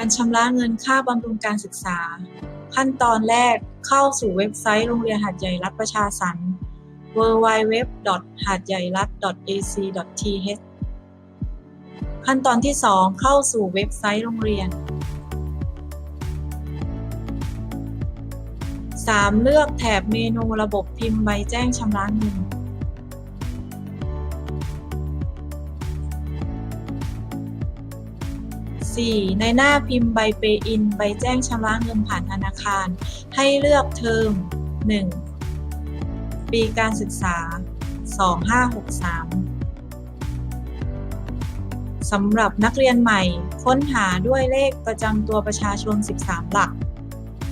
การชำระเงินค่าบำรุงการศึกษา ขั้นตอนแรกเข้าสู่เว็บไซต์โรงเรียนหาดใหญ่รัฐประชาสรรค์ www. หาดใหญ่รัฐ ac.th ขั้นตอนที่ 2 เข้าสู่เว็บไซต์โรงเรียน 3. เลือกแถบเมนูระบบพิมพ์ใบแจ้งชำระเงิน 4. ในหน้าพิมพ์ใบเปอิน ใบแจ้งชำระเงินผ่านธนาคาร ให้เลือกเทอม 1. ปีการศึกษา 2563 สำหรับนักเรียนใหม่ ค้นหาด้วยเลขประจำตัวประชาชน 13 หลัก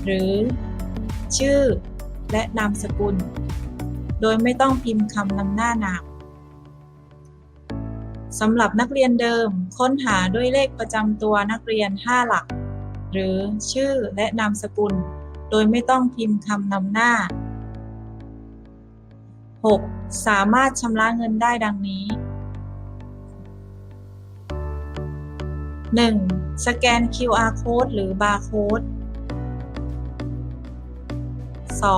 หรือ ชื่อและนามสกุล โดยไม่ต้องพิมพ์คำนำหน้านาม สำหรับนักเรียนเดิม ค้นหาด้วยเลขประจำตัวนักเรียน 5 หลัก หรือชื่อและนามสกุล โดยไม่ต้องพิมพ์คำนำหน้า 6. สามารถชำระเงินได้ดังนี้ 1. สแกน QR code หรือ barcode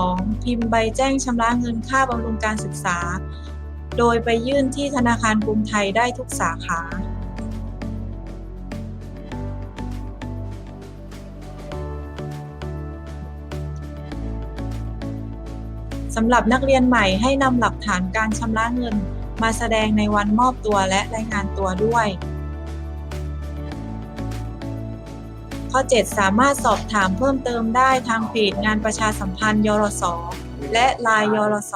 2. พิมพ์ใบแจ้งชำระเงินค่าบำรุงการศึกษา โดยไปยื่นที่ธนาคารกรุงไทยได้ทุกสาขาสำหรับนักเรียนใหม่ให้นำหลักฐานการชำระเงิน มาแสดงในวันมอบตัวและรายงานตัวด้วย ข้อ 7 สามารถสอบถามเพิ่มเติมได้ทางเพจงานประชาสัมพันธ์ยรสและลน์ยรส